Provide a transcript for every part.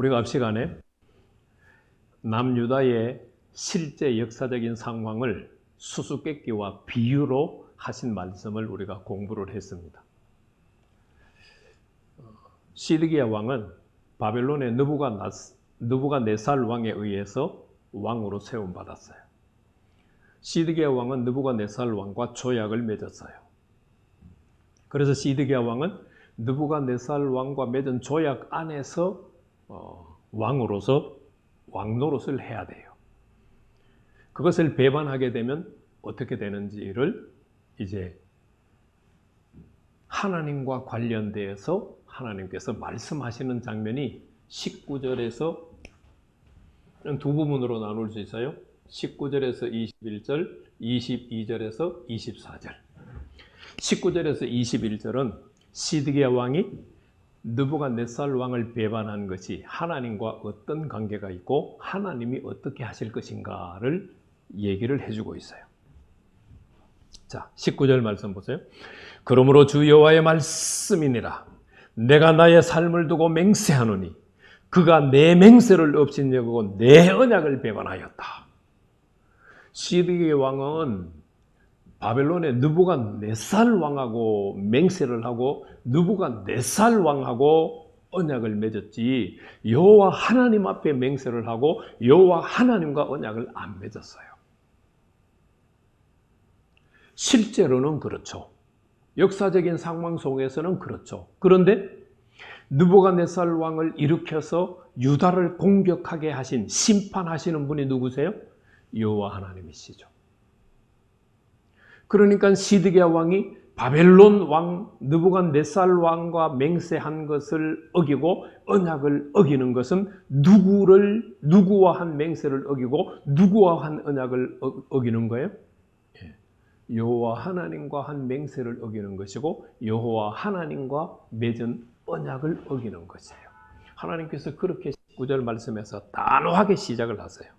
우리가 앞 시간에 남유다의 실제 역사적인 상황을 수수께끼와 비유로 하신 말씀을 우리가 공부를 했습니다. 시드기야 왕은 바벨론의 느부갓네살 왕에 의해서 왕으로 세움 받았어요. 시드기야 왕은 느부갓네살 왕과 조약을 맺었어요. 그래서 시드기야 왕은 느부갓네살 왕과 맺은 조약 안에서 어, 왕으로서 왕 노릇을 해야 돼요. 그것을 배반하게 되면 어떻게 되는지를 이제 하나님과 관련되어서 하나님께서 말씀하시는 장면이 19절에서 두 부분으로 나눌 수 있어요. 19절에서 21절, 22절에서 24절. 19절에서 21절은 시드기야 왕이 느부갓네살 왕을 배반한 것이 하나님과 어떤 관계가 있고 하나님이 어떻게 하실 것인가를 얘기를 해주고 있어요. 자, 19절 말씀 보세요. 그러므로 주 여호와의 말씀이니라. 내가 나의 삶을 두고 맹세하노니 그가 내 맹세를 없인 여고 내 언약을 배반하였다. 시드기의 왕은 바벨론의 느부갓네살 왕하고 맹세를 하고 느부갓네살 왕하고 언약을 맺었지 여호와 하나님 앞에 맹세를 하고 여호와 하나님과 언약을 안 맺었어요. 실제로는 그렇죠. 역사적인 상황 속에서는 그렇죠. 그런데 느부갓네살 왕을 일으켜서 유다를 공격하게 하신 심판하시는 분이 누구세요? 여호와 하나님이시죠. 그러니까 시드기야 왕이 바벨론 왕 느부갓네살 왕과 맹세한 것을 어기고 언약을 어기는 것은 누구를 누구와 한 맹세를 어기고 누구와 한 언약을 어, 어기는 거예요? 예. 여호와 하나님과 한 맹세를 어기는 것이고 여호와 하나님과 맺은 언약을 어기는 것이에요. 하나님께서 그렇게 19절 말씀에서 단호하게 시작을 하세요.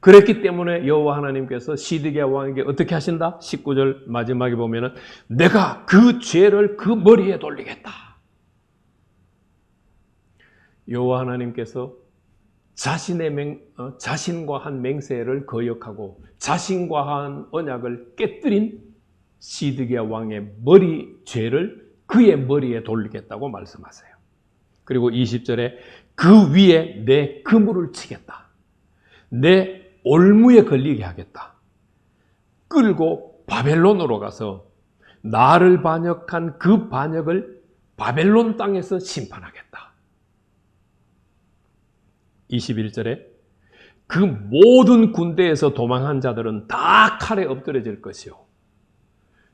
그랬기 때문에 여호와 하나님께서 시드기야 왕에게 어떻게 하신다? 19절 마지막에 보면은 내가 그 죄를 그 머리에 돌리겠다. 여호와 하나님께서 자신의 맹, 어, 자신과 한 맹세를 거역하고 자신과 한 언약을 깨뜨린 시드기야 왕의 머리 죄를 그의 머리에 돌리겠다고 말씀하세요. 그리고 20절에 그 위에 내 그물을 치겠다. 내 올무에 걸리게 하겠다. 끌고 바벨론으로 가서 나를 반역한 그 반역을 바벨론 땅에서 심판하겠다. 21절에 그 모든 군대에서 도망한 자들은 다 칼에 엎드려질 것이요.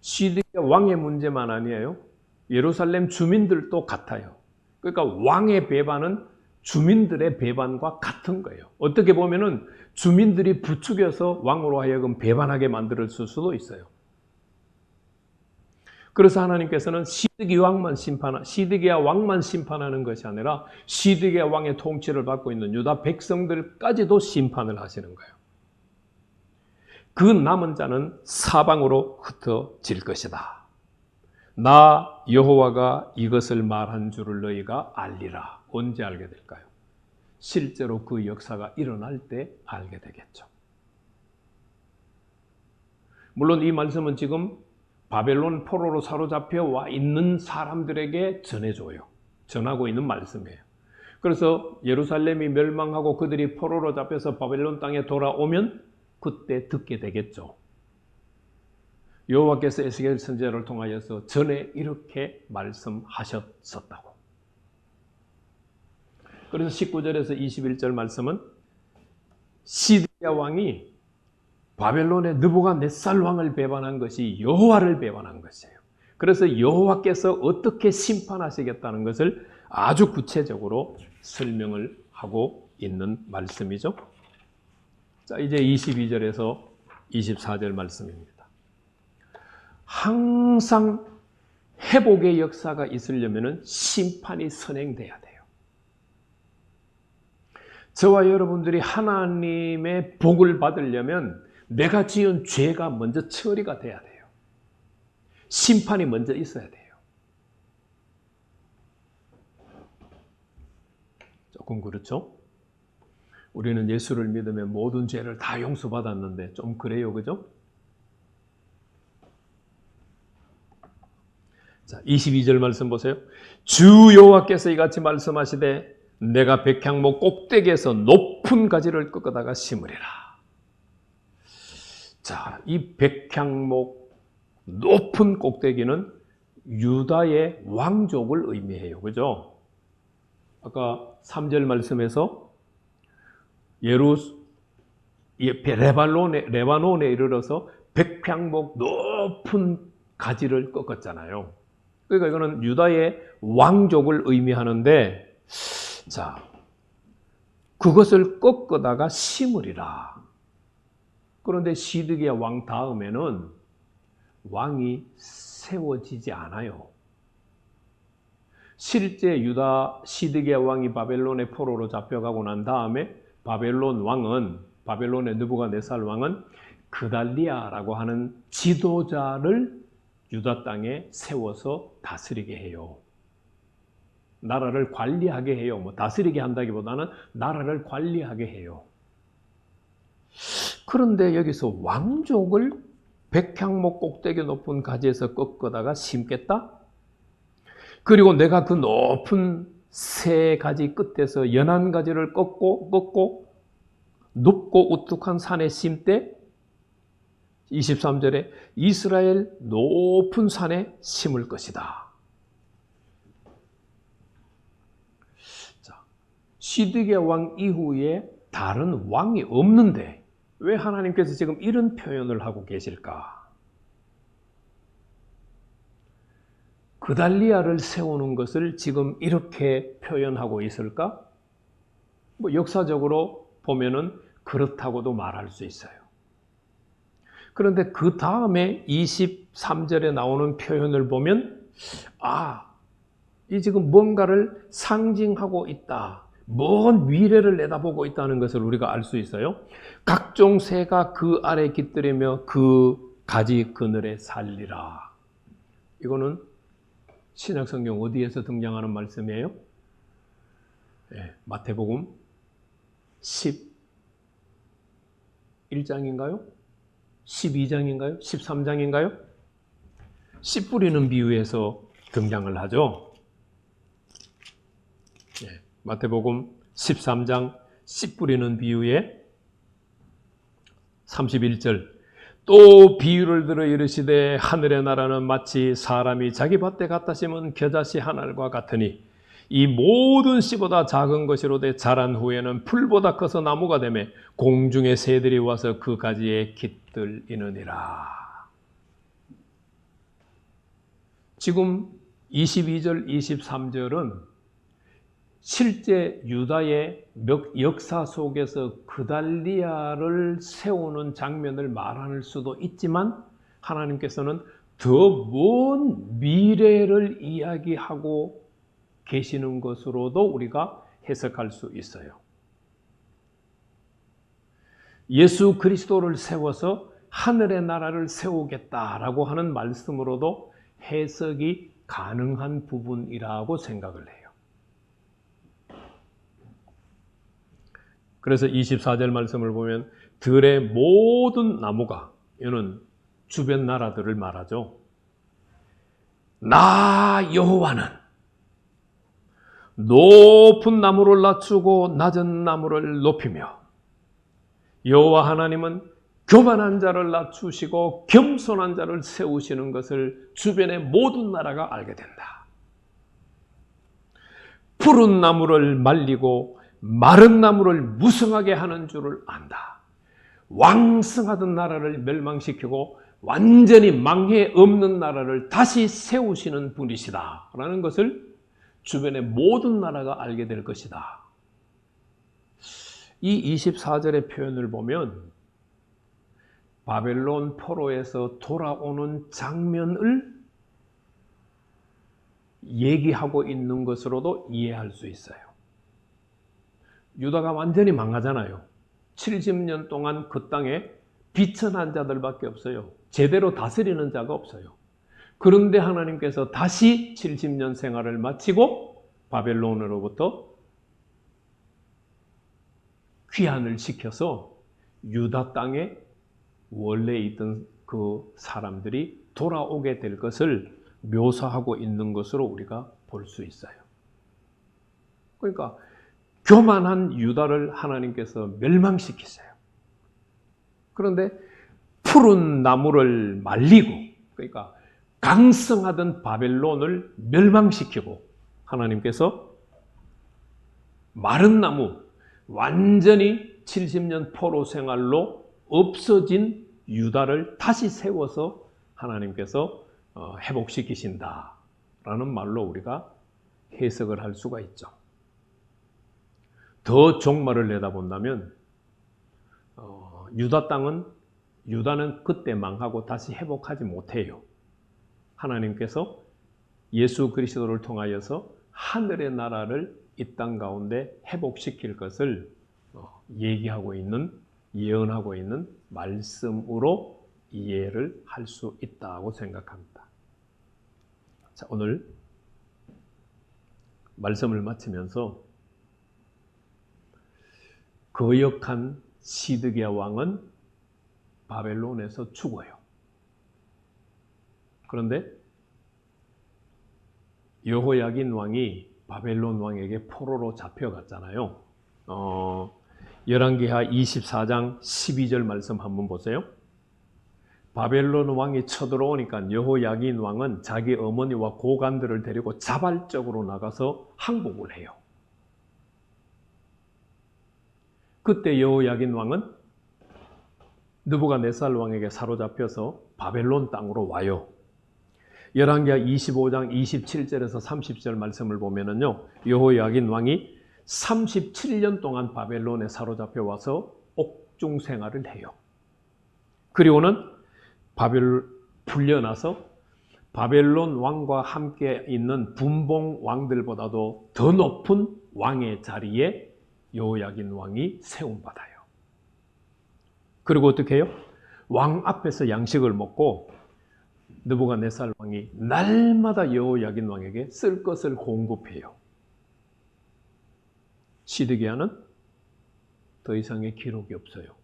시드의 왕의 문제만 아니에요. 예루살렘 주민들도 같아요. 그러니까 왕의 배반은 주민들의 배반과 같은 거예요. 어떻게 보면은 주민들이 부추겨서 왕으로 하여금 배반하게 만들 수도 있어요. 그래서 하나님께서는 시드기 왕만 심판, 시드기야 왕만 심판하는 것이 아니라 시드기야 왕의 통치를 받고 있는 유다 백성들까지도 심판을 하시는 거예요. 그 남은 자는 사방으로 흩어질 것이다. 나 여호와가 이것을 말한 줄을 너희가 알리라. 언제 알게 될까요? 실제로 그 역사가 일어날 때 알게 되겠죠. 물론 이 말씀은 지금 바벨론 포로로 사로잡혀 와 있는 사람들에게 전해줘요. 전하고 있는 말씀이에요. 그래서 예루살렘이 멸망하고 그들이 포로로 잡혀서 바벨론 땅에 돌아오면 그때 듣게 되겠죠. 여호와께서 에스겔 선지자를 통하여서 전에 이렇게 말씀하셨었다고. 그래서 19절에서 21절 말씀은 시드야 왕이 바벨론의 느부갓네살 왕을 배반한 것이 여호와를 배반한 것이에요. 그래서 여호와께서 어떻게 심판하시겠다는 것을 아주 구체적으로 설명을 하고 있는 말씀이죠. 자, 이제 22절에서 24절 말씀입니다. 항상 회복의 역사가 있으려면 심판이 선행돼야 돼요. 저와 여러분들이 하나님의 복을 받으려면 내가 지은 죄가 먼저 처리가 돼야 돼요. 심판이 먼저 있어야 돼요. 조금 그렇죠? 우리는 예수를 믿으면 모든 죄를 다 용서받았는데 좀 그래요, 그죠? 자, 22절 말씀 보세요. 주 여호와께서 이같이 말씀하시되 내가 백향목 꼭대기에서 높은 가지를 꺾어다가 심으리라. 자, 이 백향목 높은 꼭대기는 유다의 왕족을 의미해요. 그죠? 아까 3절 말씀에서 예루 레발론에 레바논에 이르러서 백향목 높은 가지를 꺾었잖아요. 그러니까 이거는 유다의 왕족을 의미하는데 자 그것을 꺾어다가 심으리라. 그런데 시드기야 왕 다음에는 왕이 세워지지 않아요. 실제 유다 시드기야 왕이 바벨론의 포로로 잡혀가고 난 다음에 바벨론 왕은 바벨론의 느부갓네살 왕은 그달리아라고 하는 지도자를 유다 땅에 세워서 다스리게 해요. 나라를 관리하게 해요. 뭐 다스리게 한다기보다는 나라를 관리하게 해요. 그런데 여기서 왕족을 백향목 꼭대기 높은 가지에서 꺾어다가 심겠다? 그리고 내가 그 높은 세 가지 끝에서 연한 가지를 꺾고 꺾고 높고 우뚝한 산에 심되 23절에 이스라엘 높은 산에 심을 것이다. 자, 시드기야 왕 이후에 다른 왕이 없는데 왜 하나님께서 지금 이런 표현을 하고 계실까? 그달리아를 세우는 것을 지금 이렇게 표현하고 있을까? 뭐 역사적으로 보면은 그렇다고도 말할 수 있어요. 그런데 그 다음에 23절에 나오는 표현을 보면 아, 이 지금 뭔가를 상징하고 있다. 먼 미래를 내다보고 있다는 것을 우리가 알 수 있어요. 각종 새가 그 아래 깃들이며 그 가지 그늘에 살리라. 이거는 신약 성경 어디에서 등장하는 말씀이에요? 네, 마태복음 11장인가요? 12장인가요? 13장인가요? 씨 뿌리는 비유에서 등장을 하죠. 네, 마태복음 13장 씨 뿌리는 비유에 31절 또 비유를 들어 이르시되 하늘의 나라는 마치 사람이 자기 밭에 갖다 심은 겨자씨 하나과 같으니 이 모든 씨보다 작은 것이로되 자란 후에는 풀보다 커서 나무가 되매 공중의 새들이 와서 그 가지에 깃들이느니라. 지금 22절, 23절은 실제 유다의 역사 속에서 그달리아를 세우는 장면을 말할 수도 있지만 하나님께서는 더 먼 미래를 이야기하고 계시는 것으로도 우리가 해석할 수 있어요. 예수 그리스도를 세워서 하늘의 나라를 세우겠다라고 하는 말씀으로도 해석이 가능한 부분이라고 생각을 해요. 그래서 24절 말씀을 보면 들의 모든 나무가 이는 주변 나라들을 말하죠. 나 여호와는 높은 나무를 낮추고 낮은 나무를 높이며 여호와 하나님은 교만한 자를 낮추시고 겸손한 자를 세우시는 것을 주변의 모든 나라가 알게 된다. 푸른 나무를 말리고 마른 나무를 무성하게 하는 줄을 안다. 왕성하던 나라를 멸망시키고 완전히 망해 없는 나라를 다시 세우시는 분이시다. 라는 것을 주변의 모든 나라가 알게 될 것이다. 이 24절의 표현을 보면 바벨론 포로에서 돌아오는 장면을 얘기하고 있는 것으로도 이해할 수 있어요. 유다가 완전히 망하잖아요. 70년 동안 그 땅에 비천한 자들밖에 없어요. 제대로 다스리는 자가 없어요. 그런데 하나님께서 다시 70년 생활을 마치고 바벨론으로부터 귀환을 시켜서 유다 땅에 원래 있던 그 사람들이 돌아오게 될 것을 묘사하고 있는 것으로 우리가 볼 수 있어요. 그러니까 교만한 유다를 하나님께서 멸망시키세요. 그런데 푸른 나무를 말리고 그러니까 강성하던 바벨론을 멸망시키고 하나님께서 마른 나무 완전히 70년 포로 생활로 없어진 유다를 다시 세워서 하나님께서 어, 회복시키신다라는 말로 우리가 해석을 할 수가 있죠. 더 종말을 내다본다면 어, 유다 땅은 유다는 그때 망하고 다시 회복하지 못해요. 하나님께서 예수 그리스도를 통하여서 하늘의 나라를 이 땅 가운데 회복시킬 것을 어, 얘기하고 있는 예언하고 있는 말씀으로 이해를 할 수 있다고 생각합니다. 자, 오늘 말씀을 마치면서 거역한 시드기야 왕은 바벨론에서 죽어요. 그런데 여호야긴 왕이 바벨론 왕에게 포로로 잡혀갔잖아요. 어, 열왕기하 24장 12절 말씀 한번 보세요. 바벨론 왕이 쳐들어오니까 여호야긴 왕은 자기 어머니와 고관들을 데리고 자발적으로 나가서 항복을 해요. 그때 여호야긴 왕은 느부갓네살 왕에게 사로잡혀서 바벨론 땅으로 와요. 열왕기하 25장 27절에서 30절 말씀을 보면은요. 여호야긴 왕이 37년 동안 바벨론에 사로잡혀 와서 옥중 생활을 해요. 그리고는 바벨 풀려나서 바벨론 왕과 함께 있는 분봉 왕들보다도 더 높은 왕의 자리에 여호야긴 왕이 세움 받아요. 그리고 어떻게 해요? 왕 앞에서 양식을 먹고 느부갓네살 왕이 날마다 여호야긴 왕에게 쓸 것을 공급해요. 시드기야는 더 이상의 기록이 없어요.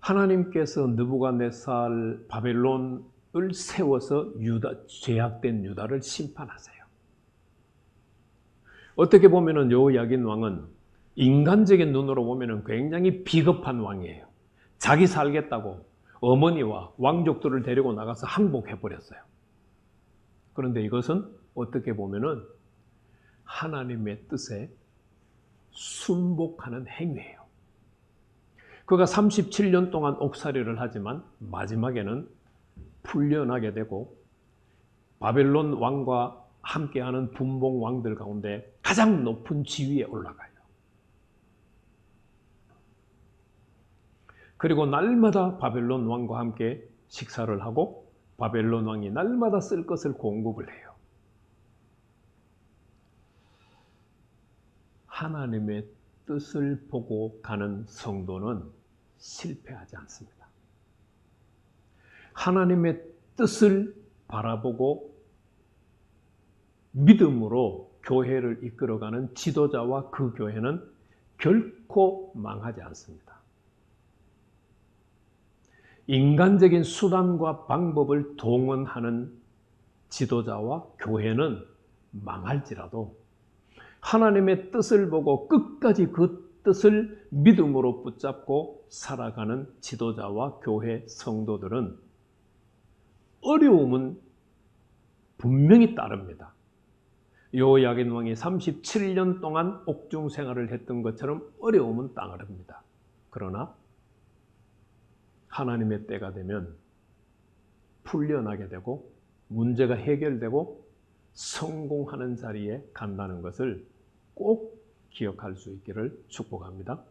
하나님께서 느부갓네살 바벨론을 세워서 유다 죄악된 유다를 심판하세요. 어떻게 보면은 여호야긴 왕은 인간적인 눈으로 보면은 굉장히 비겁한 왕이에요. 자기 살겠다고 어머니와 왕족들을 데리고 나가서 항복해 버렸어요. 그런데 이것은 어떻게 보면은 하나님의 뜻에 순복하는 행위예요. 그가 37년 동안 옥살이를 하지만 마지막에는 풀려나게 되고 바벨론 왕과 함께하는 분봉 왕들 가운데 가장 높은 지위에 올라가요. 그리고 날마다 바벨론 왕과 함께 식사를 하고 바벨론 왕이 날마다 쓸 것을 공급을 해요. 하나님의 뜻을 보고 가는 성도는 실패하지 않습니다. 하나님의 뜻을 바라보고 믿음으로 교회를 이끌어가는 지도자와 그 교회는 결코 망하지 않습니다. 인간적인 수단과 방법을 동원하는 지도자와 교회는 망할지라도 하나님의 뜻을 보고 끝까지 그 뜻을 믿음으로 붙잡고 살아가는 지도자와 교회 성도들은 어려움은 분명히 따릅니다. 요야긴 왕이 37년 동안 옥중 생활을 했던 것처럼 어려움은 따릅니다. 그러나 하나님의 때가 되면 풀려나게 되고 문제가 해결되고 성공하는 자리에 간다는 것을 꼭 기억할 수 있기를 축복합니다.